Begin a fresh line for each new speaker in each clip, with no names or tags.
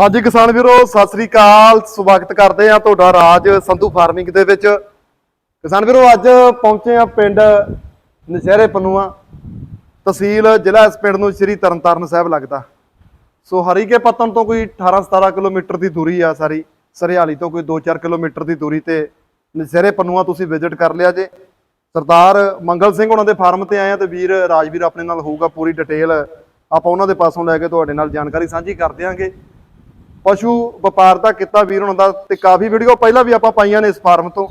ਹਾਂਜੀ ਕਿਸਾਨ ਵੀਰੋ, ਸਤਿ ਸ੍ਰੀ ਅਕਾਲ। ਸਵਾਗਤ ਕਰਦੇ ਆ ਤੁਹਾਡਾ ਰਾਜ ਸੰਧੂ ਫਾਰਮਿੰਗ ਦੇ ਵਿੱਚ। ਕਿਸਾਨ ਵੀਰੋ, ਅੱਜ ਪਹੁੰਚੇ ਆ ਪਿੰਡ ਨਸ਼ਹਿਰੇ ਪਨੂਆ। ਤਹਿਸੀਲ ਜ਼ਿਲ੍ਹਾ ਇਸ ਪਿੰਡ ਨੂੰ ਸ੍ਰੀ ਤਰਨਤਾਰਨ ਸਾਹਿਬ ਲੱਗਦਾ। ਸੋ ਹਰੀਕੇ ਪੱਤਨ ਤੋਂ ਕੋਈ 18 17 ਕਿਲੋਮੀਟਰ ਦੀ ਦੂਰੀ ਆ ਸਾਰੀ। ਸਰਿਆਲੀ ਤੋਂ ਕੋਈ 2-4 ਕਿਲੋਮੀਟਰ ਦੀ ਦੂਰੀ ਤੇ ਨਸ਼ਹਿਰੇ ਪਨੂਆ ਤੁਸੀਂ ਵਿਜ਼ਿਟ ਕਰ ਲਿਆ ਜੇ। ਸਰਦਾਰ ਮੰਗਲ ਸਿੰਘ ਉਹਨਾਂ ਦੇ ਫਾਰਮ ਤੇ ਆਏ ਆ ਤੇ ਵੀਰ ਰਾਜਵੀਰ ਆਪਣੇ ਨਾਲ ਹੋਊਗਾ ਪੂਰੀ ਡਿਟੇਲ। ਆਪਾਂ ਉਹਨਾਂ ਦੇ ਪਾਸੋਂ ਲੈ ਕੇ ਤੁਹਾਡੇ ਨਾਲ ਜਾਣਕਾਰੀ ਸਾਂਝੀ ਕਰ ਦਿਆਂਗੇ। ਪਸ਼ੂ ਵਪਾਰ ਦਾ ਕੀਤਾ ਵੀਰ ਉਹਨਾਂ ਦਾ ਤੇ ਕਾਫੀ ਵੀਡੀਓ ਪਹਿਲਾਂ ਵੀ ਆਪਾਂ ਪਾਈਆਂ ਨੇ ਇਸ ਫਾਰਮ ਤੋਂ।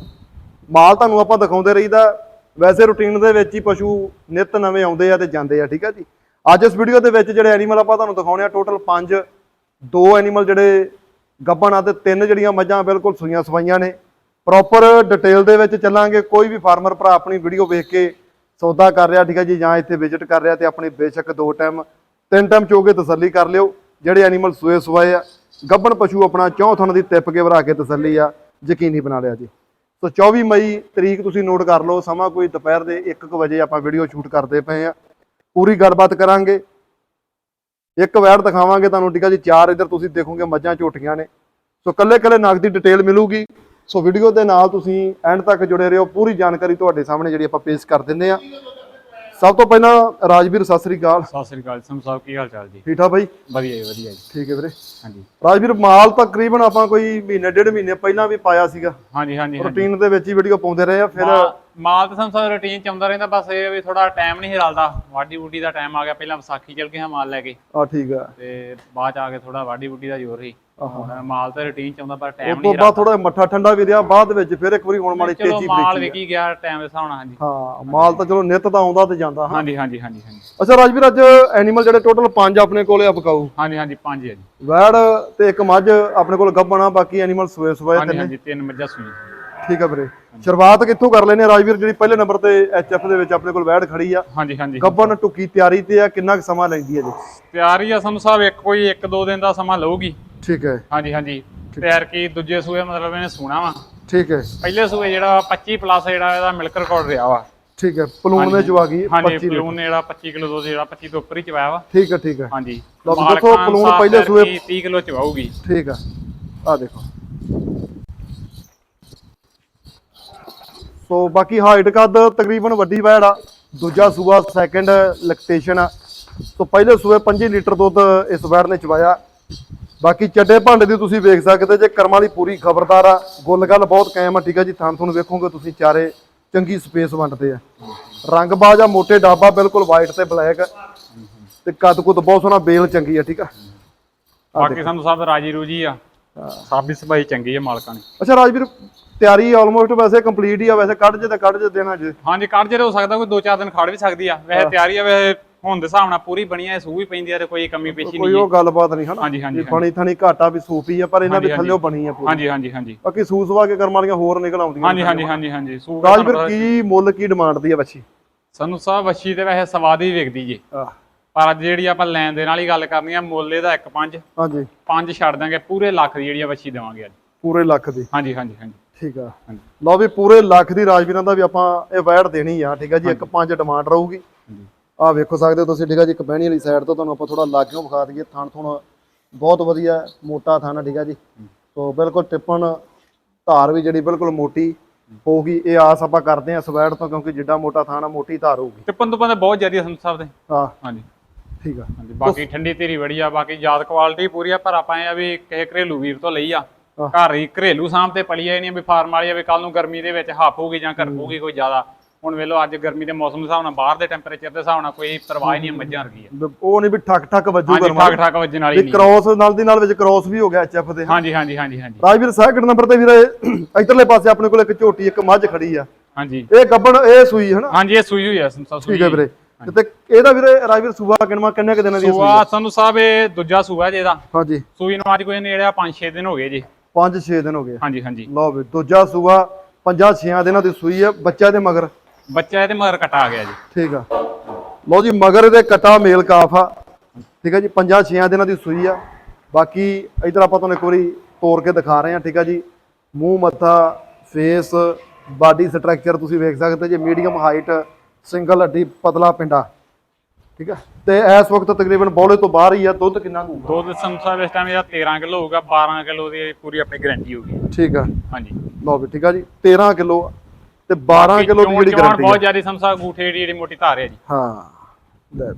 ਮਾਲ ਤੁਹਾਨੂੰ ਆਪਾਂ ਦਿਖਾਉਂਦੇ ਰਹੀਦਾ। ਵੈਸੇ ਰੁਟੀਨ ਦੇ ਵਿੱਚ ਹੀ ਪਸ਼ੂ ਨਿਤ ਨਵੇਂ ਆਉਂਦੇ ਆ ਤੇ ਜਾਂਦੇ ਆ, ਠੀਕ ਆ ਜੀ? ਅੱਜ ਇਸ ਵੀਡੀਓ ਦੇ ਵਿੱਚ ਜਿਹੜੇ ਐਨੀਮਲ ਆਪਾਂ ਤੁਹਾਨੂੰ ਦਿਖਾਉਣੇ ਆ ਟੋਟਲ 5 ਦੋ ਐਨੀਮਲ ਜਿਹੜੇ ਗੱਬਣ ਆ ਤੇ ਤਿੰਨ ਜਿਹੜੀਆਂ ਮੱਝਾਂ ਬਿਲਕੁਲ ਸੂਈਆਂ ਸਵਾਈਆਂ ਨੇ। ਪ੍ਰੋਪਰ ਡਿਟੇਲ ਦੇ ਵਿੱਚ ਚੱਲਾਂਗੇ। ਕੋਈ ਵੀ ਫਾਰਮਰ ਭਰਾ ਆਪਣੀ ਵੀਡੀਓ ਵੇਖ ਕੇ ਸੌਦਾ ਕਰ ਰਿਹਾ, ਠੀਕ ਹੈ ਜੀ, ਜਾਂ ਇੱਥੇ ਵਿਜ਼ਿਟ ਕਰ ਰਿਹਾ ਤੇ ਆਪਣੀ ਬੇਸ਼ੱਕ ਦੋ ਟਾਈਮ ਤਿੰਨ ਟਾਈਮ ਚੋਗੇ ਤਸੱਲੀ ਕਰ ਲਿਓ। ਜਿਹੜੇ ਐਨੀਮਲ ਸੂਏ ਸਵਾਏ ਆ ਗੱਬਣ ਪਸ਼ੂ ਆਪਣਾ ਚੌਂ ਥਣ ਦੀ ਟਿੱਪ ਕੇ ਭਰਾ ਕੇ ਤਸੱਲੀ ਆ, ਯਕੀਨੀ ਬਣਾ ਲਿਆ ਜੀ। ਸੋ 24 ਮਈ ਤਰੀਕ ਤੁਸੀਂ ਨੋਟ ਕਰ ਲਓ, ਸਮਾਂ ਕੋਈ ਦੁਪਹਿਰ ਦੇ 1:00 ਵਜੇ ਆਪਾਂ ਵੀਡੀਓ ਸ਼ੂਟ ਕਰਦੇ ਪਏ ਆ। ਪੂਰੀ ਗੱਲਬਾਤ ਕਰਾਂਗੇ। ਇੱਕ ਵੈੜ ਦਿਖਾਵਾਂਗੇ ਤੁਹਾਨੂੰ, ਠੀਕ ਆ ਜੀ? ਚਾਰ ਇੱਧਰ ਤੁਸੀਂ ਦੇਖੋਗੇ, ਮੱਝਾਂ ਝੋਟੀਆਂ ਨੇ। ਸੋ ਕੱਲੇ ਕੱਲੇ ਨਗ ਦੀ ਡਿਟੇਲ ਮਿਲੂਗੀ। ਸੋ ਵੀਡੀਓ ਦੇ ਨਾਲ ਤੁਸੀਂ ਐਂਡ ਤੱਕ ਜੁੜੇ ਰਹੋ। ਪੂਰੀ ਜਾਣਕਾਰੀ ਤੁਹਾਡੇ ਸਾਹਮਣੇ ਜਿਹੜੀ ਆਪਾਂ ਪੇਸ਼ ਕਰ ਦਿੰਦੇ ਆ। ਸਭ ਤੋਂ ਪਹਿਲਾਂ ਰਾਜਵੀਰ ਸਤਿ ਸ੍ਰੀ ਅਕਾਲ।
ਸਤਿ ਸ੍ਰੀ ਅਕਾਲ ਸੰਧੂ ਸਾਹਿਬ ਕੀ ਹਾਲ ਚਾਲ ਜੀ?
ਠੀਕ ਠਾਕ ਬਾਈ?
ਵਧੀਆ ਜੀ ਵਧੀਆ ਜੀ।
ਠੀਕ ਹੈ ਵੀਰੇ।
ਹਾਂਜੀ।
ਰਾਜਵੀਰ ਮਾਲ ਤਕਰੀਬਨ ਆਪਾਂ ਕੋਈ ਮਹੀਨੇ ਡੇਢ ਮਹੀਨੇ ਪਹਿਲਾਂ ਵੀ ਪਾਇਆ ਸੀਗਾ।
ਹਾਂਜੀ ਹਾਂਜੀ
ਰੂਟੀਨ ਦੇ ਵਿੱਚ ਹੀ ਵੀਡੀਓ ਪਾਉਂਦੇ ਰਹੇ ਆ ਫਿਰ
ਮਾਲ ਤਾਂ ਸਾਹਿਬ ਰੁਟੀਨ ਚ ਆਉਂਦਾ ਰਹਿੰਦਾ ਬਸ ਇਹ ਵੀ ਥੋੜਾ ਟਾਈਮ ਨਹੀਂ ਰਲਦਾ ਵਾਢੀ ਬੂਟੀ ਦਾ ਟਾਈਮ ਆ ਗਿਆ ਪਹਿਲਾਂ ਵਿਸਾਖੀ ਚਲ ਗਿਆ ਮਾਲ ਲੈ ਕੇ।
ਆ ਠੀਕ ਆ।
ਤੇ ਬਾਅਦ ਚ ਆ ਕੇ ਥੋੜਾ ਵਾਢੀ ਬੂਟੀ ਦਾ ਜ਼ੋਰ ਸੀ। ਹੁਣ ਮਾਲ ਤਾਂ ਰੁਟੀਨ ਚ ਆਉਂਦਾ ਪਰ ਟਾਈਮ
ਤੋਂ
ਨਹੀਂ
ਬਾਅਦ ਥੋੜਾ ਮੱਠਾ ਠੰਡਾ ਵੀ ਰਿਹਾ ਬਾਅਦ ਵਿੱਚ ਫਿਰ ਇੱਕ ਵਾਰੀ ਹੁਣ ਮਾੜੀ
ਚਲੋ
ਤੇਜ਼ੀ
ਮਾਲ
ਬ੍ਰੇਕੀ
ਵਿਕੀ ਗਿਆ ਟਾਈਮ ਦੇ ਹਿਸਾਬ ਨਾਲ ਹਾਂਜੀ।
ਹਾਂ ਮਾਲ ਤਾਂ ਚਲੋ ਨਿਤ ਤਾਂ ਆਉਂਦਾ ਤੇ ਜਾਂਦਾ ਹਾਂ।
ਹਾਂਜੀ ਹਾਂਜੀ ਹਾਂਜੀ ਹਾਂਜੀ।
ਅੱਛਾ ਰਾਜਵੀਰ ਅੱਜ ਐਨੀਮਲ ਜਿਹੜੇ ਟੋਟਲ ਪੰਜ ਆਪਣੇ ਕੋਲੇ ਆ ਪਕਾਊ।
ਹਾਂਜੀ ਹਾਂਜੀ ਪੰਜ ਹੈ ਜੀ।
ਵੈੜ ਤੇ ਇੱਕ ਮੱਝ ਆਪਣੇ ਕੋਲ ਗੱਬਣਾ ਬਾਕੀ ਐਨੀਮਲ ਸੋਏ
ਹਾਂਜੀ
ਤਿੰਨੇ।
ਹਾਂਜੀ ਤਿੰਨ ਮੱਝਾਂ ਸੂਈ
ਠੀਕ ਆ ਵੀਰੇ। ਸ਼ੁਰੂਆਤ ਕਿੱਥੋਂ ਕਰ ਲੈਨੇ ਰਾਜਵੀਰ ਜਿਹੜੀ ਪਹਿਲੇ ਨੰਬਰ ਤੇ ਐਚਐਫ ਦੇ ਵਿੱਚ ਆਪਣੇ ਕੋਲ ਵੈੜ ਖੜੀ ਆ।
ਹਾਂਜੀ ਹਾਂਜੀ।
ਗੱਬਣ ਟੁੱਕੀ ਤਿਆਰੀ ਤੇ ਆ ਕਿੰਨਾ ਕੁ ਸਮਾਂ ਲੈਂਦੀ ਹੈ ਜੀ?
ਤਿਆਰੀ ਆ ਸੰਧੂ ਸਾਹਿਬ ਇੱਕ ਕੋਈ ਇੱਕ ਦੋ ਦਿਨ ਦਾ ਸਮਾਂ ਲਊਗੀ।
ਠੀਕ ਹੈ।
ਹਾਂਜੀ ਹਾਂਜੀ। ਤਿਆਰ ਕੀ ਦੂਜੇ ਸੂਏ ਮਤਲਬ ਇਹਨੇ ਸੂਣਾ ਵਾ।
ਠੀਕ ਹੈ।
ਪਹਿਲੇ ਸੂਏ ਜਿਹੜਾ 25 ਪਲੱਸ ਜਿਹੜਾ ਇਹਦਾ ਮਿਲਕ ਰਿਕਾਰਡ ਰਿਹਾ ਵਾ।
ਠੀਕ ਹੈ। ਪਲੂਣ ਦੇ ਚ ਆ ਗਈ
ਹਾਂਜੀ
25
ਪਲੂਨ ਨੇ ਜਿਹੜਾ 25 ਕਿਲੋ ਦੁੱਧ ਜਿਹੜਾ 25 ਤੋਂ ਉੱਪਰ ਹੀ ਚਵਾਇਆ ਵਾ।
ਠੀਕ ਹੈ ਠੀਕ ਹੈ।
ਹਾਂਜੀ।
ਦੇਖੋ,
ਅਨੁਸਾਰ
ਪਹਿਲੇ ਸੂਏ-
ਕੀ 30 ਕਿਲੋ ਚਵਾਊਗੀ।
ਠੀਕ ਆ। ਆ ਦੇਖੋ। ਸੋ ਬਾਕੀ ਹਾਈਟ ਕੱਦ ਤਕਰੀਬਨ ਵੱਡੀ ਵੈੜ ਆ ਦੂਜਾ ਸੂਆ ਸੈਕੰਡ ਲੈਕਟੇਸ਼ਨ ਆ। ਸੋ ਪਹਿਲੇ ਸੂਏ 5 ਲੀਟਰ ਦੁੱਧ ਇਸ ਵੈੜ ਨੇ ਚਵਾਇਆ। ਬਾਕੀ ਚੱਡੇ ਭਾਂਡੇ ਦੀ ਤੁਸੀਂ ਵੇਖ ਸਕਦੇ ਜੇ ਕਰਮਾਂ ਦੀ ਪੂਰੀ ਖਬਰਦਾਰ ਆ ਗੁੱਲ ਗੱਲ ਬਹੁਤ ਕਾਇਮ ਆ ਠੀਕ ਆ ਜੀ ਥਾਂ ਤੁਹਾਨੂੰ ਵੇਖੋਗੇ ਤੁਸੀਂ ਚਾਰੇ ਚੰਗੀ ਸਪੇਸ ਵੰਡਦੇ ਆ। ਰੰਗ ਬਾਜ ਆ ਮੋਟੇ ਡਾਬਾ ਬਿਲਕੁਲ ਵਾਈਟ ਤੇ ਬਲੈਕ ਤੇ ਕੱਦ ਕੁੱਦ ਬਹੁਤ ਸੋਹਣਾ ਬੇਲ ਚੰਗੀ ਆ ਠੀਕ ਆ।
ਬਾਕੀ ਸਾਨੂੰ ਸਭ ਰਾਜੀ ਰੂਜੀ ਆ। ਸਾਬੀ ਸਬਾਈ ਚੰਗੀ ਆ ਮਾਲਕਾਂ ਨੇ
ਅੱਛਾ ਰਾਜਵੀਰ ਤਿਆਰੀ ਆਲਮੋਸਟ ਵੈਸੇ ਕੰਪਲੀਟ ਹੀ ਆ ਵੈਸੇ ਕੱਢ ਜੇ ਤਾਂ ਕੱਢ ਜੇ ਦੇਣਾ ਜੇ।
ਹਾਂਜੀ ਕੱਢ ਜਿਹੜੇ ਹੋ ਸਕਦਾ ਕੋਈ 2-4 ਦਿਨ ਖੜ ਵੀ ਸਕਦੀ ਆ। ਵੈਸੇ ਤਿਆਰੀ ਆ ਵੈਸੇ ਹੁਣ ਦੇ ਹਿਸਾਬ ਨਾਲ ਪੂਰੀ ਬਣੀ ਆ ਸੂ ਵੀ ਪੈਂਦੀ ਆ ਤੇ ਕੋਈ ਕਮੀ ਪੇਸ਼ੀ
ਕੋਈ
ਨਹੀਂ
ਉਹ ਗੱਲਬਾਤ ਨਹੀਂ ਹਨਾ।
ਹਾਂਜੀ, ਹਾਂਜੀ,
ਫਣੀ ਥਣੀ ਘਾਟਾ ਵੀ ਸੂਪੀ ਆ ਪਰ ਇਹਨਾਂ ਦੇ ਥੱਲੇੋਂ ਬਣੀ ਆ ਪੂਰੀ।
ਹਾਂਜੀ ਹਾਂਜੀ ਹਾਂਜੀ।
ਬਾਕੀ ਸੂਸਵਾ ਕੇ ਕਰਮ ਵਾਲੀਆਂ ਹੋਰ ਨਿਕਲ ਆਉਂਦੀਆਂ
ਹਾਂਜੀ ਹਾਂਜੀ ਹਾਂਜੀ ਹਾਂਜੀ। ਸੂ
ਰਾਜਵੀਰ ਕੀ ਮੁੱਲ ਕੀ ਡਿਮਾਂਡ ਦੀ ਆ ਬੱਚੀ
ਸਾਨੂੰ ਸਾਹਿਬ ਵੱਛੀ ਤੇ ਵੈਸੇ ਸਵਾਦ ਹੀ ਵੇਖਦੀ ਜੇ।
ਆਹ,
ਪਰ ਅੱਜ ਜਿਹੜੀ ਆਪਾਂ ਲੈਣ ਦੇ ਨਾਲ ਹੀ ਗੱਲ ਕਰਨੀ ਆ ਮੁੱਲ ਇਹਦਾ 1.5
ਹਾਂਜੀ।
ਪੰਜ ਛੱਡ ਦਾਂਗੇ ਪੂਰੇ ਲੱਖ ਦੀ ਜਿਹੜੀ ਆ ਵੱਛੀ ਦੇਵਾਂਗੇ ਅੱਜ।
ਪੂਰੇ ਲੱਖ ਦੀ।
ਹਾਂਜੀ ਹਾਂਜੀ ਹਾਂਜੀ।
ਠੀਕ ਆ। ਲਓ ਵੀ ਪੂਰੇ ਲੱਖ ਦੀ ਰਾਜਵੀਰਾਂ ਦਾ ਵੀ ਆਪਾਂ ਇਹ ਵੈੜ ਦੇਣੀ ਆ ਠੀਕ ਆ ਜੀ। ਇੱਕ ਪੰਜ ਡਿਮਾਂਡ ਰਹੂਗੀ। ਆ ਵੇਖੋ ਸਕਦੇ ਹੋ ਤੁਸੀਂ ਠੀਕ ਆ ਜੀ। ਇੱਕ ਬਹਿਣੀ ਵਾਲੀ ਸਾਈਡ ਤੋਂ ਤੁਹਾਨੂੰ ਆਪਾਂ ਥੋੜਾ ਲਾਗਿਓਂ ਵਿਖਾ ਦਈਏ। ਥਣ ਥੁਣ ਬਹੁਤ ਵਧੀਆ ਮੋਟਾ ਥਣ ਠੀਕ ਆ ਜੀ। ਸੋ ਬਿਲਕੁਲ ਟਿੱਪਣ ਧਾਰ ਵੀ ਜਿਹੜੀ ਬਿਲਕੁਲ ਮੋਟੀ ਹੋਊਗੀ। ਇਹ ਆਸ ਆਪਾਂ ਕਰਦੇ ਆ ਸਵੈੜ ਤੋਂ ਕਿਉਂਕਿ ਜਿੱਡਾ ਮੋਟਾ ਥਣ ਮੋਟੀ ਧਾਰ ਹੋਊਗੀ।
ਟਿੱਪਣ ਤੋਂ ਬੰਦੇ ਬਹੁਤ ਜ਼ਿਆਦਾ ਸੰਤ ਸਾਹਿਬ ਦੇ।
ਹਾਂ।
ਹਾਂਜੀ।
ਠੀਕ ਆ।
ਹਾਂਜੀ ਬਾਕੀ ਠੰਡੀ ਤੇਰੀ ਬੜੀ ਆ ਬਾਕੀ ਯਾਦ ਕੁਆਲਿਟੀ ਪੂਰੀ ਆ ਪਰ ਆਪਾਂ ਇਹ ਆ ਵੀ ਕਿਸੇ ਘਰੇਲੂ ਵੀਰ ਤੋਂ ਲਈ ਆ। ਘਰ ਹੀ ਘਰੇਲੂ ਸਾਂਭ ਤੇ ਪਲੀ ਆ ਨਹੀਂ ਵੀ ਫਾਰਮ ਵਾਲੀ ਆ ਵੀ ਕੱਲ ਨੂੰ ਗਰਮੀ ਦੇ ਵਿੱਚ ਹਾਫ ਹੋਊਗੀ ਜਾਂ ਕਰਪੂਗੀ ਕੋਈ ਜ਼ਿਆਦਾ। ਹੁਣ ਵੇਲੋ ਅੱਜ ਗਰਮੀ ਦੇ ਮੌਸਮ ਦੇ ਹਿਸਾਬ ਨਾਲ ਬਾਹਰ ਦੇ ਟੈਂਪਰੇਚਰ ਦੇ ਹਿਸਾਬ ਨਾਲ ਕੋਈ ਪਰਵਾਹ ਹੀ ਨਹੀਂ ਮੱਝਾਂ ਵਰਗੀ ਆ
ਉਹ ਨਹੀਂ ਵੀ ਠੱਕ ਠੱਕ ਵੱਜੂ
ਹਾਂਜੀ
ਕਰਮਾ
ਠਾਕ ਠਾਕ ਵੱਜਣ ਵਾਲੀ ਨਹੀਂ।
ਕ੍ਰੋਸ ਨਾਲ ਦੀ ਨਾਲ ਵਿੱਚ ਕ੍ਰੋਸ ਵੀ ਹੋ ਗਿਆ ਐਚਐਫ ਦੇ।
ਹਾਂਜੀ ਹਾਂਜੀ ਹਾਂਜੀ ਹਾਂਜੀ।
ਰਾਜਵੀਰ ਸੈਕਿੰਡ ਨੰਬਰ ਤੇ ਵੀਰੇ ਇਧਰਲੇ ਪਾਸੇ ਆਪਣੇ ਕੋਲ ਇੱਕ ਝੋਟੀ ਇੱਕ ਮੱਝ ਖੜੀ ਆ।
ਹਾਂਜੀ।
ਇਹ ਗੱਬਣ ਇਹ ਸੂਈ ਹੈ ਨਾ
ਹਾਂਜੀ ਇਹ ਸੂਈ ਹੋਈ ਆ ਸੂਈ
ਠੀਕ ਹੈ ਵੀਰੇ। ਤੇ ਇਹਦਾ ਵੀਰੇ ਰਾਜਵੀਰ ਸੂਆ ਕਿੰਨਾ ਕਿੰਨੇ ਕੁ ਦਿਨਾਂ ਦੀ ਸੂਈ
ਸੂਆ ਸਾਨੂੰ ਸਾਹਿਬ ਇਹ ਦੂਜਾ ਸੂਆ ਜੇ ਇਹਦਾ।
ਹਾਂਜੀ।
ਸੂਈ ਨੂੰ ਅੱਜ ਕੋਈ ਨੇੜੇ 5-6 ਦਿਨ ਹੋ ਗਏ ਜੀ।
5-6 ਦਿਨ ਹੋ ਗਏ।
ਹਾਂਜੀ ਹਾਂਜੀ।
ਲਓ ਵੀ ਦੂਜਾ ਸੂਆ 5-6 ਦਿਨਾਂ ਦੀ ਸੂਈ ਹੈ ਬੱਚਾ ਦੇ ਮਗਰ।
ਬੱਚਾ ਇਹਦੇ ਮਗਰ ਕਟਾ ਆ ਗਿਆ ਜੀ।
ਠੀਕ ਆ। ਲਓ ਜੀ ਮਗਰ ਇਹਦੇ ਕਟਾ ਮੇਲ ਕਾਫ ਆ। ਠੀਕ ਆ ਜੀ 5-6 ਦਿਨਾਂ ਦੀ ਸੂਈ ਆ। ਬਾਕੀ ਇਧਰ ਆਪਾਂ ਤੁਹਾਨੂੰ ਇੱਕ ਵਾਰੀ ਤੋੜ ਕੇ ਦਿਖਾ ਰਹੇ ਹਾਂ ਠੀਕ ਆ ਜੀ। ਮੂੰਹ ਮੱਥਾ ਫੇਸ ਬਾਡੀ ਸਟਰਕਚਰ ਤੁਸੀਂ ਵੇਖ ਸਕਦੇ ਜੇ ਮੀਡੀਅਮ ਹਾਈਟ ਸਿੰਗਲ ਹੱਡੀ ਪਤਲਾ ਪਿੰਡਾ। ਠੀਕ ਆ? ਤੇ ਇਸ ਵਕਤ ਤਕਰੀਬਨ ਬੌਲੇ ਤੋਂ ਬਾਹਰ ਹੀ ਆ ਦੁੱਧ ਕਿੰਨਾ ਕੁ ਹੋਊਗਾ?
ਦੁੱਧ ਸੰਸਾਰ ਇਸ ਟਾਈਮ ਇਹਦਾ 13 ਕਿਲੋ ਹੋਊਗਾ 12 ਕਿਲੋ ਦੀ ਪੂਰੀ ਆਪਣੀ ਗਾਰੰਟੀ ਹੋਊਗੀ।
ਠੀਕ ਆ।
ਹਾਂਜੀ।
ਲਓ ਵੀ ਠੀਕ ਆ ਜੀ 13 ਕਿਲੋ ਤੇ 12 ਕਿਲੋ ਦੀ ਜਿਹੜੀ ਗਾਰੰਟੀ
ਬਹੁਤ ਜ਼ਿਆਦਾ ਸੰਸਾ ਗੂਠੇ ਦੀ ਜਿਹੜੀ ਮੋਟੀ ਧਾਰ ਹੈ ਜੀ।
ਹਾਂ ਲੈ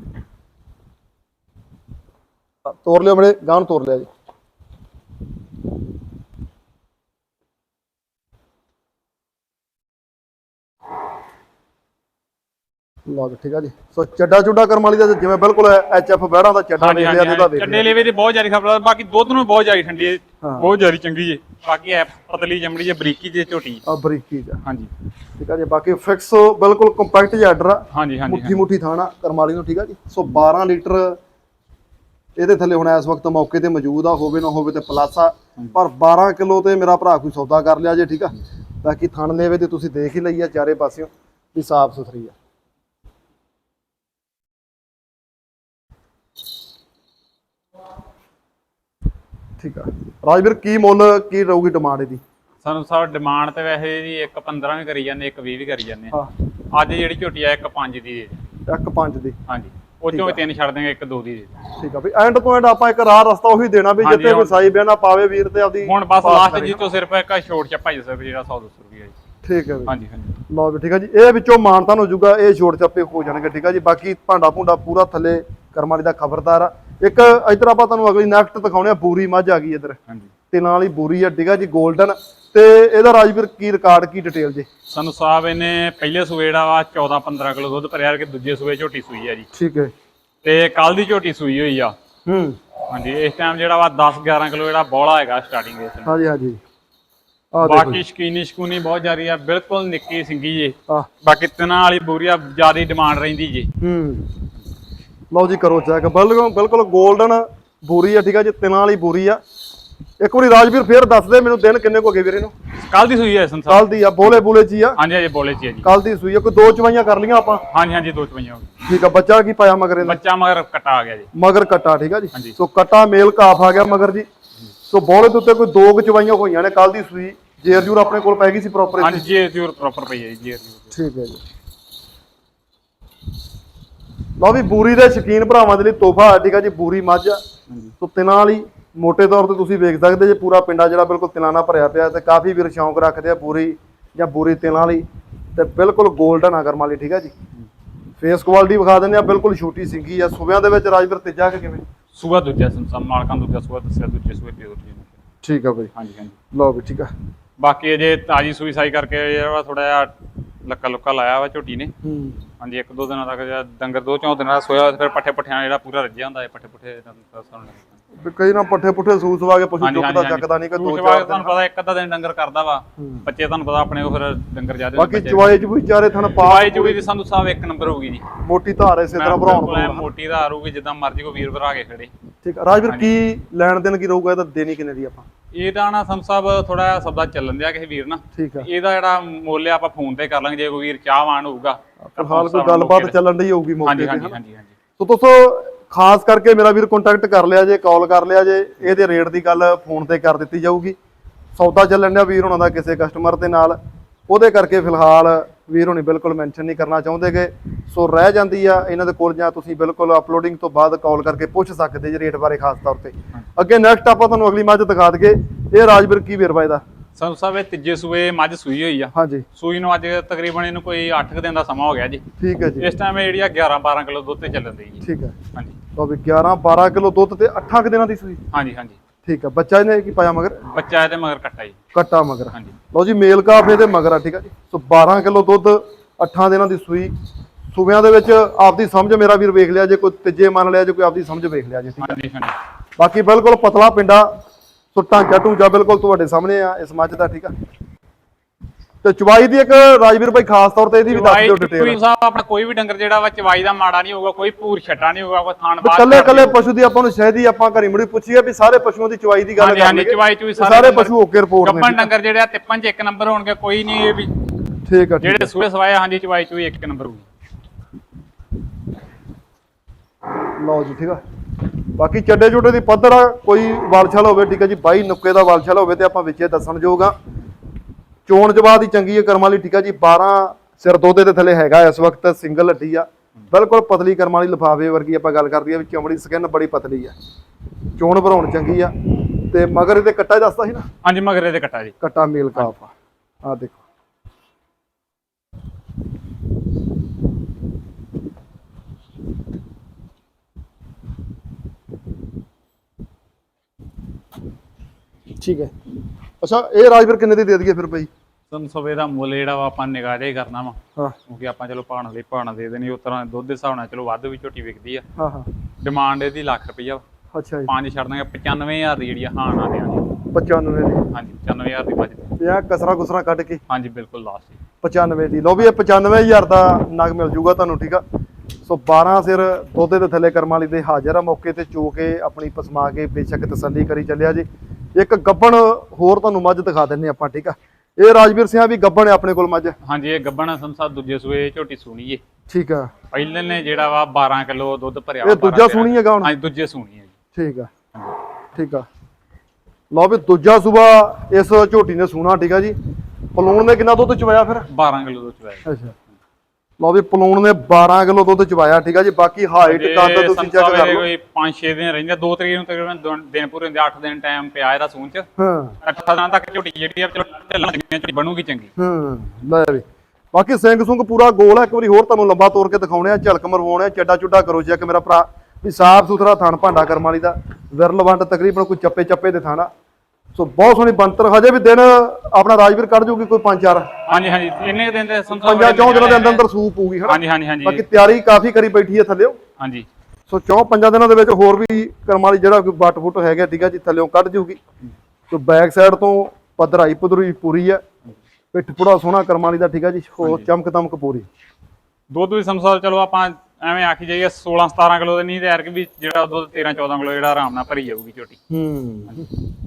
ਤੋਰ ਲਿਓ ਬੜੇ ਗਾਂ ਤੋਰ ਲਿਆ ਜੀ। ਲਓ ਜੀ ਠੀਕ ਆ ਜੀ। ਸੋ ਚੱਡਾ ਚੁੱਡਾ ਕਰਮ ਵਾਲੀ ਦਾ ਤੇ ਜਿਵੇਂ ਬਿਲਕੁਲ ਐਚ ਐਫ ਦਾ ਚੱਡਾ ਵੇਖ ਲਿਆ ਤੇ ਦਾ
ਹਾਂਜੀ।
ਵੇਖ
ਚੱਡੇ ਲੇਵੇ ਦੀ ਬਹੁਤ ਜ਼ਿਆਦਾ ਖਬਰ ਬਾਕੀ ਦੁੱਧ ਨੂੰ ਬਹੁਤ ਜ਼ਿਆਦਾ ਠੰਡੀ ਹੈ। ਬਹੁਤ ਜ਼ਿਆਦਾ ਚੰਗੀ ਹੈ ਬਾਕੀ ਐ ਪਤਲੀ ਚਮੜੀ ਹੈ ਬਰੀਕੀ ਜੇ ਝੋਟੀ
ਆ ਬਰੀਕੀ ਦਾ
ਹਾਂਜੀ।
ਠੀਕ ਆ ਜੀ ਬਾਕੀ ਫਿਕਸ ਬਿਲਕੁਲ ਕੰਪੈਕਟ ਜਿਹਾ ਆਰਡਰ ਆ।
ਹਾਂਜੀ ਹਾਂਜੀ
ਮੁੱਠੀ ਮੁੱਠੀ ਥਾਣਾ ਕਰਮਾਲੀ ਨੂੰ ਠੀਕ ਆ ਜੀ। ਸੋ 12 ਲੀਟਰ ਇਹਦੇ ਥੱਲੇ ਹੁਣ ਇਸ ਵਕਤ ਮੌਕੇ ਤੇ ਮੌਜੂਦ ਆ ਹੋਵੇ ਨਾ ਹੋਵੇ ਤੇ ਪਲੱਸ ਆ। ਪਰ 12 ਕਿਲੋ ਤੇ ਮੇਰਾ ਭਰਾ ਕੋਈ ਸੌਦਾ ਕਰ ਲਿਆ ਜੇ ਠੀਕ ਆ। ਬਾਕੀ ਥਣ ਲੈਵੇ ਤੇ ਤੁਸੀਂ ਦੇਖ ਹੀ ਲਈ ਆ ਚਾਰੇ ਪਾਸਿਓਂ ਵੀ ਸਾਫ਼ ਸੁਥਰੀ ਆ। ਠੀਕ ਆ। ਰਾਜਵੀਰ ਕੀ ਮੁੱਲ ਕੀ ਰਹੂਗੀ ਡਿਮਾਂਡ ਇਹਦੀ?
ਸਾਨੂੰ ਸਰ ਡਿਮਾਂਡ ਤੇ ਵੈਸੇ ਜੀ ਇੱਕ 15 ਵੀ ਕਰੀ ਜਾਂਦੇ ਇੱਕ 20 ਵੀ ਕਰੀ ਜਾਂਦੇ।
ਹਾਂ।
ਅੱਜ ਜਿਹੜੀ ਝੋਟੀ ਆ ਇੱਕ 5 ਦੀ ਦੇ।
ਇੱਕ ਪੰਜ ਦੀ।
ਹਾਂਜੀ। ਉਹ ਚੋਂ ਵੀ ਤਿੰਨ ਛੱਡ ਦੇਂਗੇ ਇੱਕ ਦੋ ਦੀ ਦੇ।
ਠੀਕ ਆ ਵੀ ਐਂਡ ਤੋਂ ਐਂਡ ਆਪਾਂ ਇੱਕ ਰਾਹ ਰਸਤਾ ਉਹੀ ਦੇਣਾ ਵੀ ਜਿੱਥੇ ਕੋਈ ਸਾਈ ਬਿਆਨਾ ਪਾਵੇ ਵੀਰ ਤੇ ਆਪਦੀ
ਹੁਣ ਬਸ ਲਾਸਟ। ਜੀ ਤੋਂ ਸਿਰਫ ਇੱਕ ਛੋਟ ਚੱਪਾ ਹੀ ਸਿਰਫ ਜਿਹੜਾ 100 200 ਰੁਪਏ ਜੀ।
ਠੀਕ ਹੈ
ਹਾਂਜੀ ਹਾਂਜੀ।
ਲਓ ਵੀ ਠੀਕ ਹੈ ਜੀ ਇਹ ਵਿੱਚੋਂ ਮਾਨਤਾਨ ਹੋ ਜਾਊਗਾ ਇਹ ਛੋਟ ਚੱਪੇ ਹੋ ਜਾਣਗੇ ਠੀਕ ਹੈ ਜੀ। ਬਾਕੀ ਭਾਂਡਾ ਭੁੰਡਾ ਪੂਰਾ ਥੱਲੇ ਕਰਮਾਲੀ ਦਾ ਖਬਰਦਾਰ ਆ। ਇੱਕ ਇਧਰ ਆਪਾਂ ਤੁਹਾਨੂੰ ਅਗਲੀ ਨੈਕਸਟ ਦਿਖਾਉਣੇ ਆ ਬੂਰੀ ਮੱਝ ਆ ਗਈ ਇਧਰ।
ਹਾਂਜੀ।
ਤਿਲਾਂ ਵਾਲੀ ਬੂਰੀ ਆ ਆ ਜੀ 골ਡਨ ਤੇ ਇਹਦਾ ਰਾਜਵੀਰ ਕੀ ਰਿਕਾਰਡ ਕੀ ਡਿਟੇਲ ਜੀ?
ਸਾਨੂੰ ਸਾਹਿਬ ਇਹਨੇ ਪਹਿਲੇ ਸੂਏ ਜਿਹੜਾ ਵਾ 14 15 ਕਿਲੋ ਦੁੱਧ ਭਰਿਆ ਕਿ ਦੂਜੇ ਸੂਏ ਝੋਟੀ ਸੂਈ ਆ ਜੀ।
ਠੀਕ ਹੈ।
ਤੇ ਕੱਲ ਦੀ ਝੋਟੀ ਸੂਈ ਹੋਈ ਆ।
ਹੂੰ।
ਹਾਂਜੀ ਇਸ ਟਾਈਮ ਜਿਹੜਾ ਵਾ 10 11 ਕਿਲੋ ਜਿਹੜਾ ਬੋਲਾ ਹੈਗਾ ਸਟਾਰਟਿੰਗ ਦੇ ਵਿੱਚ।
ਹਾਂਜੀ ਹਾਂਜੀ।
ਬਾਕੀ ਸ਼ਕੀਨੀ ਸ਼ਕੂਨੀ ਬਹੁਤ ਜਾਰੀ ਆ ਬਿਲਕੁਲ ਨਿੱਕੀ ਸਿੰਗੀ ਜੇ। ਬਾਕੀ ਤਿਨਾਂ ਵਾਲੀ ਬੂਰੀਆ ਜ਼ਿਆਦਾ ਡਿਮਾਂਡ ਰਹਿੰਦੀ ਜੇ।
ਹੂੰ। ਲਓ ਜੀ ਕਰੋ ਚੈੱਕ ਬਿਲਕੁਲ ਬਿਲਕੁਲ 골ਡਨ ਬੂਰੀ ਆ ਠੀਕ ਆ ਜੀ? ਤਿਲਾਂ ਵਾਲੀ ਬੂਰੀ ਆ। ਇੱਕ ਵਾਰੀ ਰਾਜਵੀਰ ਫੇਰ ਦੱਸ ਦੇ ਮੈਨੂੰ ਦਿਨ ਕਿੰਨੇ ਕੋ ਗਏ ਵੀਰੇ ਨੂੰ।
ਕੱਲ ਦੀ ਸੂਈ ਹੈ ਸੰਸਾਰ
ਕੱਲ ਦੀ ਆ ਬੋਲੇ ਬੋਲੇ ਹੀ ਆ।
ਹਾਂਜੀ ਹਾਂਜੀ ਬੋਲੇ ਜੀ ਜੀ।
ਕੱਲ ਦੀ ਸੂਈ ਆ। ਕੋਈ ਦੋ ਚਵਾਈਆਂ ਕਰ ਲੀਆਂ ਆਪਾਂ?
ਹਾਂਜੀ ਹਾਂਜੀ ਦੋ ਚਪਈਆਂ
ਠੀਕ ਆ ਬੱਚਾ ਕੀ ਪਾਇਆ ਮਗਰ ਇਹਦਾ
ਬੱਚਾ ਮਗਰ ਕਟਾ ਆ ਗਿਆ ਜੀ।
ਮਗਰ ਕਟਾ ਠੀਕ ਆ ਜੀ। ਸੋ ਕਟਾ ਮੇਲ ਕਾਫ ਆ ਗਿਆ ਮਗਰ ਜੀ। ਸੋ ਬੋਲੇ ਦੇ ਉੱਤੇ ਕੋਈ ਦੋ ਕੁ ਚਵਾਈਆਂ ਹੋਈਆਂ ਨੇ ਕੱਲ ਦੀ ਸੂਈ। ਜੇਰ ਜੂਰ ਆਪਣੇ ਕੋਲ ਪੈ ਗਈ ਸੀ ਪ੍ਰੋਪਰ
ਹਾਂਜੀ ਜੀ ਜੂਰ ਪ੍ਰੋਪਰ ਪਈ ਹੈ ਜੀ ਜੀ
ਠੀਕ ਹੈ ਜੀ। ਲਓ ਵੀ ਬੂਰੀ ਦੇ ਸ਼ਕੀਨ ਭਰਾਵਾਂ ਦੇ ਲਈ ਤੋਹਫਾ ਆ ਠੀਕ ਆ ਜੀ ਬੂਰੀ ਮੱਝ। ਸੋ ਤਿਨਾਂ ਵਾਲੀ ਮੋਟੇ ਤੌਰ ਤੇ ਤੁਸੀਂ ਵੇਖ ਸਕਦੇ ਜੇ ਪੂਰਾ ਪਿੰਡਾ ਜਿਹੜਾ ਬਿਲਕੁਲ ਤਿਲਾਂ ਨਾਲ ਭਰਿਆ ਪਿਆ ਤੇ ਕਾਫੀ ਵੀਰ ਸ਼ੌਂਕ ਰੱਖਦੇ ਆ ਬੂਰੀ ਜਾਂ ਬੂਰੀ ਤਿਲਾਂ ਵਾਲੀ ਤੇ ਬਿਲਕੁਲ 골ਡਨ ਅਗਰਮ ਵਾਲੀ ਠੀਕ ਆ ਜੀ। ਫੇਸ ਕੁਆਲਿਟੀ ਵਿਖਾ ਦਿੰਦੇ ਆ ਬਿਲਕੁਲ ਛੋਟੀ ਸਿੰਗੀ ਆ। ਸੂਬਿਆਂ ਦੇ ਵਿੱਚ ਰਾਜਵਰ ਤੇਜਾ ਕਿਵੇਂ?
ਸੂਬਾ ਦੂਜਾ ਸੰਸਾਮ ਮਾਲਕਾਂ ਦੂਜਾ ਸੂਬਾ ਦੱਸਿਆ ਦੂਜੇ ਸੂਬੇ ਤੇ ਉੱਠੀ
ਠੀਕ ਆ ਬਈ।
ਹਾਂਜੀ ਹਾਂਜੀ।
ਲਓ ਵੀ ਠੀਕ ਆ।
ਬਾਕੀ ਅਜੇ ਤਾਜੀ ਸੂਈ ਸਾਈ ਕਰਕੇ ਜਿਹੜਾ ਥੋੜਾ ਜਿਹਾ ਲੱਕਾ ਲੁੱਕਾ ਲਾਇਆ ਵਾ ਝੋਟੀ ਨੇ। ਹਾਂਜੀ ਇੱਕ ਦੋ ਦਿਨਾਂ ਤੱਕ ਜਿਹੜਾ ਡੰਗਰ ਦੋ ਚੌਂ ਦਿਨਾਂ ਦਾ ਸੋਇਆ ਫਿਰ ਪੱਠੇ ਪੱਠਿਆਂ ਜਿਹੜਾ ਪੂਰਾ ਰੱਜਿਆ ਹੁੰਦਾ ਹੈ ਪੱਠੇ ਪੁੱਠੇ ਸਾਨੂੰ
ਵੀ ਕਈ ਨਾ ਪੱਠੇ ਪੁੱਠੇ ਸੂਸ ਵਾ ਕੇ ਪਸ਼ੂ ਚੁੱਕਦਾ ਚੱਕਦਾ ਨਹੀਂ ਕਿ ਦੋ ਚਾਰ ਦਿਨ
ਤੁਹਾਨੂੰ ਪਤਾ ਇੱਕ ਅੱਧਾ ਦਿਨ ਡੰਗਰ ਕਰਦਾ ਵਾ ਬੱਚੇ ਤੁਹਾਨੂੰ ਪਤਾ ਆਪਣੇ ਕੋਲ ਫਿਰ ਡੰਗਰ ਜ਼ਿਆਦਾ
ਬਾਕੀ ਚਵਾਏ ਚ ਵੀ ਚਾਰੇ ਥਣ ਪਾ
ਪਾਈ ਚੁਗੀ ਦੀ ਸੰਧੂ ਸਾਹਿਬ ਇੱਕ ਨੰਬਰ ਹੋਊਗੀ ਜੀ।
ਮੋਟੀ ਧਾਰ ਇਸੇ ਤਰ੍ਹਾਂ ਭਰਾਉਣ
ਐਂ ਮੋਟੀ ਦਾ ਆਰੂਗੀ ਜਿੱਦਾਂ ਮਰਜ਼ੀ ਕੋ ਵੀਰ ਭਰਾ ਕੇ ਖੜੇ।
ਠੀਕ ਰਾਜਵੀਰ ਕੀ ਲੈਣ ਦੇਣ ਕੀ ਰਹੂਗਾ? ਇਹਦਾ ਦੇਣੀ ਕਿੰਨੇ ਦੀ ਆਪਾਂ?
ਇਹਦਾ ਨਾ ਸੰਧੂ ਸਾਹਿਬ ਥੋੜਾ ਜਿਹਾ ਸਬਦਾ ਚੱਲਣ ਦਿਆ ਕਿਸੇ ਵੀਰ ਨਾ
ਠੀਕ ਆ।
ਇਹਦਾ ਜਿਹੜਾ ਮੁੱਲ ਆਪਾਂ ਫੋਨ ਤੇ ਕਰ ਲਾਂਗੇ ਜੇ ਕੋਈ ਵੀਰ ਚਾਹਵਾਨ ਹੋਊਗਾ।
ਫਿਲਹਾਲ ਕੋਈ ਗੱਲਬਾਤ ਚੱਲਣ ਦੀ ਹੋਊਗੀ ਮੌਕੇ ਤੇ
ਹਾਂਜੀ? ਹਾਂਜੀ ਹਾਂਜੀ।
ਸੋ ਦੋਸਤੋ ਖਾਸ ਕਰਕੇ ਮੇਰਾ ਵੀਰ ਕੰਟੈਕਟ ਕਰ ਲਿਆ ਜੇ ਕਾਲ ਕਰ ਲਿਆ ਜੇ ਇਹਦੇ ਰੇਟ ਦੀ ਗੱਲ ਫੋਨ ਤੇ ਕਰ ਦਿੱਤੀ ਜਾਊਗੀ। ਸੌਦਾ ਚੱਲਣ ਡਿਆ ਵੀਰ ਹੁਣਾਂ ਦਾ ਕਿਸੇ ਕਸਟਮਰ ਦੇ ਨਾਲ। ਉਹਦੇ ਕਰਕੇ ਫਿਲਹਾਲ ਵੀਰ ਹੁਣੀ ਬਿਲਕੁਲ ਮੈਂਸ਼ਨ ਨਹੀਂ ਕਰਨਾ ਚਾਹੁੰਦੇਗੇ ਸੋ ਰਹਿ ਜਾਂਦੀ ਆ ਇਹਨਾਂ ਦੇ ਕੋਲ ਜਾਂ ਤੁਸੀਂ ਬਿਲਕੁਲ ਅਪਲੋਡਿੰਗ ਤੋਂ ਬਾਅਦ ਕਾਲ ਕਰਕੇ ਪੁੱਛ ਸਕਦੇ ਜੇ ਰੇਟ ਬਾਰੇ ਖਾਸ ਤੌਰ ਤੇ। ਅੱਗੇ ਨੈਕਸਟ ਆਪਾਂ ਤੁਹਾਨੂੰ ਅਗਲੀ ਮੱਝ ਦਿਖਾ ਦਈਏ ਇਹ ਰਾਜਵੀਰ ਕੀ ਵੇਰਵਾ ਇਹਦਾ?
ਸੰਧੂ ਸਾਹਿਬ ਇਹ ਤੀਜੇ ਸੂਏ ਮੱਝ ਸੂਈ ਹੋਈ ਆ।
ਹਾਂਜੀ।
ਸੂਈ ਨੂੰ ਅੱਜ ਤਕਰੀਬਨ ਇਹਨੂੰ ਕੋਈ 8 ਦਿਨ ਦਾ ਸਮਾਂ ਹੋ ਗਿਆ ਜੀ।
ਠੀਕ ਹੈ ਜੀ।
ਇਸ ਟਾਈਮ ਇਹ ਜਿਹੜੀ ਆ 11 12 ਕਿਲੋ ਦੁੱਧ ਤੇ ਚੱਲਣ ਦੀ ਜੀ।
ਠੀਕ ਹੈ।
ਹਾਂਜੀ।
ਲਓ ਵੀ 11 12 ਕਿਲੋ ਦੁੱਧ ਤੇ 8 ਕੁ ਦਿਨਾਂ ਦੀ ਸੂਈ।
ਹਾਂਜੀ ਹਾਂਜੀ।
ਠੀਕ ਹੈ। ਬੱਚਾ ਇਹਨੇ ਕੀ ਪਾਇਆ ਮਗਰ?
ਬੱਚਾ ਇਹਦੇ ਮਗਰ ਕੱਟਾ ਜੀ।
ਕੱਟਾ ਮਗਰ।
ਹਾਂਜੀ।
ਲਓ ਜੀ ਮੇਲ ਕਾਫ ਇਹਦੇ ਮਗਰ ਆ ਠੀਕ ਆ ਜੀ। ਸੋ 12 ਕਿਲੋ ਦੁੱਧ 8 ਦਿਨਾਂ ਦੀ ਸੂਈ। ਸੂਬਿਆਂ ਦੇ ਵਿੱਚ ਆਪਦੀ ਸਮਝ ਮੇਰਾ ਵੀਰ ਵੇਖ ਲਿਆ ਜੇ ਕੋਈ ਤੀਜੇ ਮੰਨ ਲਿਆ ਜੇ ਕੋਈ ਆਪਦੀ ਸਮਝ ਵੇਖ ਲਿਆ ਜੀ ਠੀਕ ਆ
ਹਾਂਜੀ ਹਾਂਜੀ।
ਬਾਕੀ ਬਿਲਕੁਲ ਪਤਲਾ ਪਿੰਡਾ ਸੋ ਢਾਂਚਾ ਢੂੰਚਾ ਬਿਲਕੁਲ ਤੁਹਾਡੇ ਸਾਹਮਣੇ ਆ ਇਸ ਮੱਝ ਦਾ ਠੀਕ ਆ? ਤੇ ਚਵਾਈ ਦੀ ਇੱਕ ਰਾਜਵੀਰ ਭਾਈ ਖਾਸ ਤੌਰ ਤੇ ਇਹਦੀ ਵੀ ਦੱਸ ਦਿਓ ਡਿਟੇਲ
ਕੋਈ ਸਾਹਿਬ ਆਪਣਾ ਕੋਈ ਵੀ ਡੰਗਰ ਜਿਹੜਾ ਵਾ ਚਵਾਈ ਦਾ ਮਾੜਾ ਨਹੀਂ ਹੋਊਗਾ ਕੋਈ ਭੂਰ ਛੱਟਾ ਨਹੀਂ ਹੋਊਗਾ ਕੋਈ ਥਾਣ ਬਾਹਰ
ਕੱਲੇ ਕੱਲੇ ਪਸ਼ੂ ਦੀ ਆਪਾਂ ਨੂੰ ਸ਼ਾਇਦ ਹੀ ਆਪਾਂ ਘਰੀ ਮੁੜੀ ਪੁੱਛੀਏ ਵੀ ਸਾਰੇ ਪਸ਼ੂਆਂ ਦੀ ਚਵਾਈ ਦੀ ਗੱਲ
ਹਾਂਜੀ
ਕਰ
ਹਾਂਜੀ
ਲਈਏ
ਚਵਾਈ ਚੂਈ
ਸਾਰੇ ਪਸ਼ੂ ਓਕੇ ਰਿਪੋਰਟ ਨੇ
ਗੱਪਣ ਡੰਗਰ ਜਿਹੜੇ ਆ ਤਿੱਪਣ ਚ ਇੱਕ ਨੰਬਰ ਹੋਣਗੇ ਕੋਈ ਨਹੀਂ ਇਹ ਵੀ।
ਠੀਕ ਆ
ਜਿਹੜੇ ਸੂਏ ਸਵਾਏ ਹਾਂਜੀ ਚਵਾਈ ਚੂਈ ਇੱਕ ਨੰਬਰ ਹੋਊਗੀ।
ਲਓ ਜੀ ਠੀਕ ਆ। ਬਾਕੀ ਚੱਡੇ ਚੁੱਡੇ ਦੀ ਪੱਧਰ ਆ ਕੋਈ ਵਾਲਛਲ ਹੋਵੇ ਠੀਕ ਆ ਜੀ 22 ਨੁੱਕੇ ਦਾ ਵਾਲਛਲ ਹੋਵੇ ਤੇ ਆਪਾਂ ਵਿੱਚੇ ਦੱਸਣ ਜੋਗਾ ਚੋਣ ਜਵਾਬ ਦੀ ਚੰਗੀ ਹੈ ਕਰਮਾਂ ਲਈ ਠੀਕ ਆ ਜੀ 12 ਸਿਰ ਦੋਦੇ ਦੇ ਥੱਲੇ ਹੈਗਾ ਇਸ ਵਕਤ ਸਿੰਗਲ ਹੱਡੀ ਆ। ਬਿਲਕੁਲ ਪਤਲੀ ਕਰਮ ਵਾਲੀ ਲਿਫਾਫੇ ਵਰਗੀ ਆਪਾਂ ਗੱਲ ਕਰਦੀ ਆ ਵੀ ਚਮੜੀ ਸਕਿਨ ਬੜੀ ਪਤਲੀ ਆ। ਚੋਣ ਭਰਾਉਣ ਚੰਗੀ ਆ। ਤੇ ਮਗਰ ਇਹਦੇ ਕੱਟਾ ਹੀ ਦੱਸਦਾ ਸੀ ਨਾ?
ਹਾਂਜੀ ਮਗਰੇ ਦੇ ਕੱਟਾ ਜੀ।
ਕੱਟਾ ਮੇਲ ਕਾਫ ਆ। ਆ ਦੇਖੋ। ਠੀਕ ਹੈ। ਅੱਛਾ ਇਹ ਰਾਜਵੀਰ ਕਿੰਨੇ ਦੀ ਦੇ ਦਈਏ ਫਿਰ ਭਾਈ
ਤੁਹਾਨੂੰ ਸਵੇ ਦਾ ਮੁੱਲ ਜਿਹੜਾ ਵਾ ਆਪਾਂ ਹੀ ਕਰਨਾ ਵਾ।
ਹਾਂ।
ਕਿਉਂਕਿ ਆਪਾਂ ਚਲੋ ਭਾਣ ਲਈ ਭਾਣ ਦੇ ਦੇਣੀ ਉਸ ਤਰ੍ਹਾਂ ਦੁੱਧ ਦੇ ਹਿਸਾਬ ਨਾਲ ਚਲੋ ਵੱਧ ਵੀ ਝੋਟੀ ਵਿਕਦੀ ਆ।
ਹਾਂ ਹਾਂ।
ਡਿਮਾਂਡ ਇਹਦੀ ਲੱਖ ਰੁਪਈਆ ਵਾ।
ਅੱਛਾ ਜੀ।
ਪੰਜ ਛੱਡ ਦਾਂਗੇ 95000 ਦੀ ਜਿਹੜੀ ਆ ਆ ਦਿਆਂਗੇ
95 ਦੀ।
ਹਾਂਜੀ 95000 ਦੀ ਬਚਦੀ
ਆ ਕਸਰਾ ਕੁਸਰਾ ਕੱਢ ਕੇ।
ਹਾਂਜੀ ਬਿਲਕੁਲ ਲਾਸਟ ਜੀ।
95 ਦੀ। ਲਓ ਵੀ ਇਹ 95000 ਦਾ ਨਗ ਮਿਲ ਜੂਗਾ ਤੁਹਾਨੂੰ ਠੀਕ ਆ? ਸੋ 12 ਸਿਰ ਦੋਦੇ ਦੇ ਥੱਲੇ ਕਰਮ ਵਾਲੀ ਦੇ ਹਾਜ਼ਰ ਆ ਮੌਕੇ ਤੇ ਚੋ ਕੇ ਆਪਣੀ ਪਸਮਾ ਕੇ ਬੇਸ਼ੱਕ ਤਸੱਲੀ ਕਰੀ ਚੱਲਿਆ ਜੀ। ਇੱਕ ਗੱਬਣ ਹੋਰ ਤੁਹਾਨੂੰ ਮੱਝ ਦਿਖਾ ਦਿੰਨੇ ਆਪਾਂ ਠੀਕ ਆ? ਇਹ ਰਾਜਵੀਰ ਸਿੰਘ ਵੀ ਗੱਬਣ ਹੈ ਆਪਣੇ ਕੋਲ ਮੱਝ।
ਹਾਂਜੀ ਇਹ ਗੱਬਣ ਸੰਸਾ ਦੂਜੇ ਸੂਏ ਝੋਟੀ ਸੂਣੀ ਏ
ਠੀਕ ਆ।
ਪਹਿਲੇ ਨੇ ਜਿਹੜਾ ਵਾ 12 ਕਿਲੋ ਦੁੱਧ ਭਰਿਆ
ਇਹ ਦੂਜਾ ਸੂਣੀ ਹੈਗਾ ਹੁਣ?
ਹਾਂਜੀ ਦੂਜੇ ਸੂਣੀ ਹੈ
ਠੀਕ ਆ। ਠੀਕ ਆ। ਲਓ ਵੀ ਦੂਜਾ ਸੂਬਾ ਇਸ ਝੋਟੀ ਨੇ ਸੂਣਾ ਠੀਕ ਆ ਜੀ। ਪਲੂਣ ਨੇ ਕਿੰਨਾ ਦੁੱਧ ਚਵਾਇਆ ਫਿਰ?
12 ਕਿਲੋ ਦੁੱਧ ਚਵਾਇਆ।
ਅੱਛਾ। ਲਓ ਵੀ ਪਲੂਣ ਨੇ 12 ਕਿਲੋ ਦੁੱਧ ਚਵਾਇਆ ਠੀਕ ਆ ਜੀ ਬਾਕੀ ਹਾਈਟ ਕੱਦ ਤੁਸੀਂ ਚੈੱਕ ਕਰ ਲਓ
ਕੋਈ 5-6 ਦਿਨ ਰਹਿੰਦੇ 2 ਤਰੀਕ ਨੂੰ ਤਕਰੀਬਨ ਦਿਨ ਪੂਰੇ ਹੁੰਦੇ 8 ਦਿਨ ਟਾਈਮ ਪਿਆ ਇਹਦਾ ਸੂਣ ਚ।
ਹਾਂ।
8 ਦਿਨਾਂ ਤੱਕ ਝੋਟੀ ਜਿਹੜੀ ਆ ਚਲੋ ਢਿੱਲਾਂ ਝੋਟੀ ਬਣੂਗੀ ਚੰਗੀ।
ਹਾਂ ਲੈ ਵੀ। ਬਾਕੀ ਸਿੰਘ ਸੁੰਗ ਪੂਰਾ ਗੋਲ ਹੈ ਇੱਕ ਵਾਰੀ ਹੋਰ ਤੁਹਾਨੂੰ ਲੰਬਾ ਤੋੜ ਕੇ ਦਿਖਾਉਣੇ ਆ ਝਲਕ ਮਰਵਾਉਣੇ ਆ ਚੱਡਾ ਚੁੱਡਾ ਕਰੋ ਚੈੱਕ ਮੇਰਾ ਭਰਾ ਵੀ ਸਾਫ਼ ਸੁਥਰਾ ਥਣ ਭਾਂਡਾ ਕਰਮ ਵਾਲੀ ਦਾ। ਵਿਰਲ ਵੰਡ ਤਕਰੀਬਨ ਕੋਈ ਚੱਪੇ ਚੱਪੇ ਦੇ ਥਾਣਾ ਸੋ ਬਹੁਤ ਸੋਹਣੀ ਬੰਤਰ ਹਜੇ ਵੀ ਦਿਨ ਆਪਣਾ ਰਾਜਵੀਰ ਕੱਢ ਜੂਗੀ ਕੋਈ ਪੰਜ ਚਾਰ।
ਹਾਂਜੀ ਹਾਂਜੀ ਇੰਨੇ ਦਿਨ ਦੇ ਸੰਸਾ
ਪੰਜਾਂ ਚੌਂ ਦਿਨਾਂ ਦੇ ਅੰਦਰ ਅੰਦਰ ਸੂਪ ਪਊਗੀ ਹਨਾ?
ਹਾਂਜੀ ਹਾਂਜੀ ਹਾਂਜੀ।
ਬਾਕੀ ਤਿਆਰੀ ਕਾਫੀ ਕਰੀ ਬੈਠੀ ਹੈ ਥੱਲਿਓ।
ਹਾਂਜੀ।
ਸੋ ਚੌਂ ਪੰਜਾਂ ਦਿਨਾਂ ਦੇ ਵਿੱਚ ਹੋਰ ਵੀ ਕਰਮ ਵਾਲੀ ਜਿਹੜਾ ਕੋਈ ਬੱਟ ਫੁੱਟ ਹੈਗਾ ਠੀਕ ਆ ਜੀ ਥੱਲਿਓਂ ਕੱਢ ਜੂਗੀ। ਸੋ ਬੈਕ ਸਾਈਡ ਤੋਂ ਪਧਰਾਈ ਪਧਰੂਈ ਪੂਰੀ ਆ। ਪਿੱਠ ਪੁੜਾ ਸੋਹਣਾ ਕਰਮ ਵਾਲੀ ਦਾ ਠੀਕ ਆ ਜੀ ਹੋਰ ਚਮਕ ਦਮਕ ਪੂਰੀ।
ਦੁੱਧ ਵੀ ਸੰਸਾ ਚਲੋ ਆਪਾਂ ਐਵੇਂ ਆਖੀ ਜਾਈਏ 16 17 ਕਿਲੋ ਦੇ ਨਹੀਂ ਤੇ ਐਰਕ ਵੀ ਜਿਹੜਾ ਦੁੱਧ 13 14 ਕਿਲੋ ਜਿਹੜਾ ਆਰਾਮ ਨਾਲ ਭਰੀ ਜਾਊਗੀ ਝੋਟੀ।
ਹੂੰ।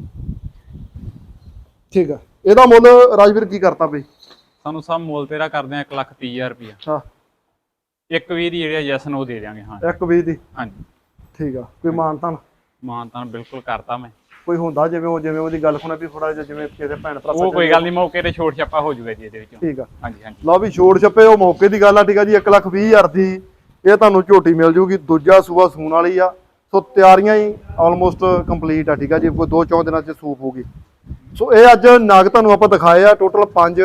ਠੀਕ ਆ। ਇਹਦਾ ਮੁੱਲ ਰਾਜਵੀਰ ਕੀ ਕਰਤਾ ਬਈ?
ਸਾਨੂੰ ਸਭ ਮੁੱਲ ਤੇਰਾ ਕਰਦੇ ਆ 1 ਲੱਖ 30000 ਰੁਪਇਆ
ਹਾਂ।
ਇੱਕ ਵੀਹ ਦੀ ਜਿਹੜੀ ਜੈਸਨ ਉਹ ਦੇ ਦਿਆਂਗੇ ਹਾਂ।
ਇੱਕ ਵੀਹ ਦੀ?
ਹਾਂਜੀ।
ਠੀਕ ਆ। ਕੋਈ ਮਾਨਤਾਨ
ਮਾਨ ਤਾਂ ਬਿਲਕੁਲ ਕਰਤਾ ਮੈਂ।
ਕੋਈ ਹੁੰਦਾ ਜਿਵੇਂ ਉਹ ਜਿਵੇਂ ਉਹਦੀ ਗੱਲ ਸੁਣਾ ਵੀ ਥੋੜਾ ਜਿਹਾ ਜਿਵੇਂ ਕਿਸੇ ਭੈਣ ਭਰਾ
ਉਹ ਕੋਈ ਗੱਲ ਨਹੀਂ ਮੌਕੇ ਤੇ ਛੋਟ ਛਾਪਾ ਹੋ ਜੂਗਾ ਜੀ ਇਹਦੇ ਵਿੱਚੋਂ।
ਠੀਕ ਆ।
ਹਾਂਜੀ ਹਾਂਜੀ।
ਲਓ ਵੀ ਛੋੜ ਛੱਪੇ ਉਹ ਮੌਕੇ ਦੀ ਗੱਲ ਆ ਠੀਕ ਆ ਜੀ 1 ਲੱਖ ਵੀਹ ਹਜ਼ਾਰ ਦੀ। ਇਹ ਤੁਹਾਨੂੰ ਝੋਟੀ ਮਿਲ ਜੂਗੀ ਦੂਜਾ ਸੂਆ ਸੂਣ ਵਾਲੀ ਆ। ਸੋ ਤਿਆਰੀਆਂ ਹੀ ਆਲਮੋਸਟ ਕੰਪਲੀਟ ਆ ਠੀਕ ਆ ਜੀ ਕੋਈ ਦੋ ਚੌਂ ਦਿਨਾਂ ਚ ਸੂਪ ਹੋਊਗੀ। ਸੋ ਇਹ ਅੱਜ ਨਗ ਤੁਹਾਨੂੰ ਆਪਾਂ ਦਿਖਾਏ ਆ ਟੋਟਲ 5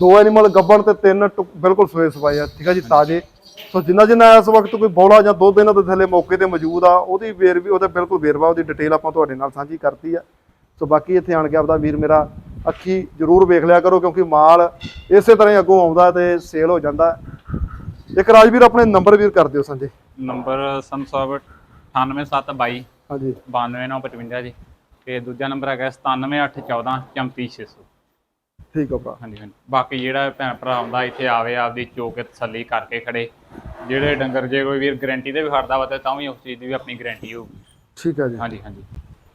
ਦੋ ਐਨੀਮਲ ਗੱਬਣ ਤੇ ਤਿੰਨ ਬਿਲਕੁਲ ਸੋਏ ਸਵਾਏ ਆ ਠੀਕ ਆ ਜੀ ਤਾਜੇ। ਸੋ ਜਿੰਨਾ ਜਿੰਨਾ ਇਸ ਵਕਤ ਕੋਈ ਬੌਲਾ ਜਾਂ ਦੋ ਦਿਨਾਂ ਦੇ ਥੱਲੇ ਮੌਕੇ ਤੇ ਮੌਜੂਦ ਆ ਉਹਦੀ ਵੇਰ ਵੀ ਉਹਦਾ ਬਿਲਕੁਲ ਵੇਰਵਾ ਉਹਦੀ ਡਿਟੇਲ ਆਪਾਂ ਤੁਹਾਡੇ ਨਾਲ ਸਾਂਝੀ ਕਰਤੀ ਆ। ਸੋ ਬਾਕੀ ਇੱਥੇ ਆਣ ਕੇ ਆਪਦਾ ਵੀਰ ਮੇਰਾ ਅੱਖੀ ਜ਼ਰੂਰ ਵੇਖ ਲਿਆ ਕਰੋ ਕਿਉਂਕਿ ਮਾਲ ਇਸੇ ਤਰ੍ਹਾਂ ਹੀ ਅੱਗੋਂ ਆਉਂਦਾ ਤੇ ਸੇਲ ਹੋ ਜਾਂਦਾ। ਇੱਕ ਰਾਜਵੀਰ ਆਪਣੇ ਨੰਬਰ ਵੀਰ ਕਰ ਦਿਓ ਸੰਜੇ
ਨੰਬਰ ਸੰਸਬ 98722
ਹਾਂਜੀ।
92955 ਜੀ। ਤੇ ਦੂਜਾ ਨੰਬਰ ਹੈਗਾ 97814 34600
ਠੀਕ ਆ ਭਰਾ।
ਹਾਂਜੀ ਹਾਂਜੀ। ਬਾਕੀ ਜਿਹੜਾ ਭੈਣ ਭਰਾ ਆਉਂਦਾ ਇੱਥੇ ਆਵੇ ਆਪਦੀ ਚੋ ਕੇ ਤਸੱਲੀ ਕਰਕੇ ਖੜੇ। ਜਿਹੜੇ ਡੰਗਰ ਜੇ ਕੋਈ ਵੀਰ ਗਾਰੰਟੀ ਦੇ ਵੀ ਖੜਦਾ ਵਾ ਤੇ ਤਾਂ ਵੀ ਉਸ ਚੀਜ਼ ਦੀ ਵੀ ਆਪਣੀ ਗਾਰੰਟੀ ਹੋਊਗੀ।
ਠੀਕ ਆ ਜੀ।
ਹਾਂਜੀ ਹਾਂਜੀ।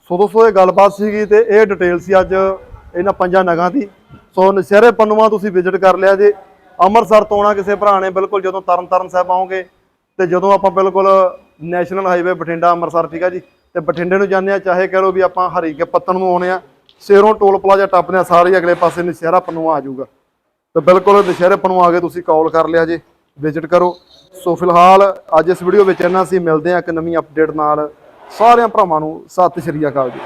ਸੋ ਦੋਸਤੋ ਇਹ ਗੱਲਬਾਤ ਸੀਗੀ ਤੇ ਇਹ ਡਿਟੇਲ ਸੀ ਅੱਜ ਇਹਨਾਂ ਪੰਜਾਂ ਨਗਾਂ ਦੀ। ਸੋ ਨਸ਼ਹਿਰੇ ਪੰਨੂਆ ਤੁਸੀਂ ਵਿਜ਼ਿਟ ਕਰ ਲਿਆ ਜੇ। ਅੰਮ੍ਰਿਤਸਰ ਤੋਂ ਆਉਣਾ ਕਿਸੇ ਭਰਾ ਨੇ ਬਿਲਕੁਲ ਜਦੋਂ ਤਰਨ ਤਾਰਨ ਸਾਹਿਬ ਆਓਗੇ ਤੇ ਜਦੋਂ ਆਪਾਂ ਬਿਲਕੁਲ ਨੈਸ਼ਨਲ ਹਾਈਵੇ ਬਠਿੰਡਾ ਅੰਮ੍ਰਿਤਸਰ ਠੀਕ ਆ ਜੀ। ਤੇ ਬਠਿੰਡੇ ਨੂੰ ਜਾਂਦੇ ਆ ਚਾਹੇ ਕਹਿ ਲਓ ਵੀ ਆਪਾਂ ਹਰੀਕੇ ਪੱਤਣ ਨੂੰ ਆਉਣੇ ਆ ਸੇਰੋਂ ਟੋਲ ਪਲਾਜ਼ਾ ਟੱਪਦੇ ਆ ਸਾਰੇ ਅਗਲੇ ਪਾਸੇ ਨਸ਼ਹਿਰਾ ਪੰਨੂਆ ਆ ਜਾਊਗਾ। ਤੇ ਬਿਲਕੁਲ ਦੁਸਹਿਰੇ ਪੰਨੂਆ ਆ ਕੇ ਤੁਸੀਂ ਕਾਲ ਕਰ ਲਿਆ ਜੇ ਵਿਜ਼ਿਟ ਕਰੋ। ਸੋ ਫਿਲਹਾਲ ਅੱਜ ਇਸ ਵੀਡੀਓ ਵਿੱਚ ਇੰਨਾ ਸੀ, ਮਿਲਦੇ ਆ ਇੱਕ ਨਵੀਂ ਅਪਡੇਟ ਨਾਲ। ਸਾਰਿਆਂ ਭਰਾਵਾਂ ਨੂੰ ਸਤਿ ਸ਼੍ਰੀ ਅਕਾਲ ਜੀ।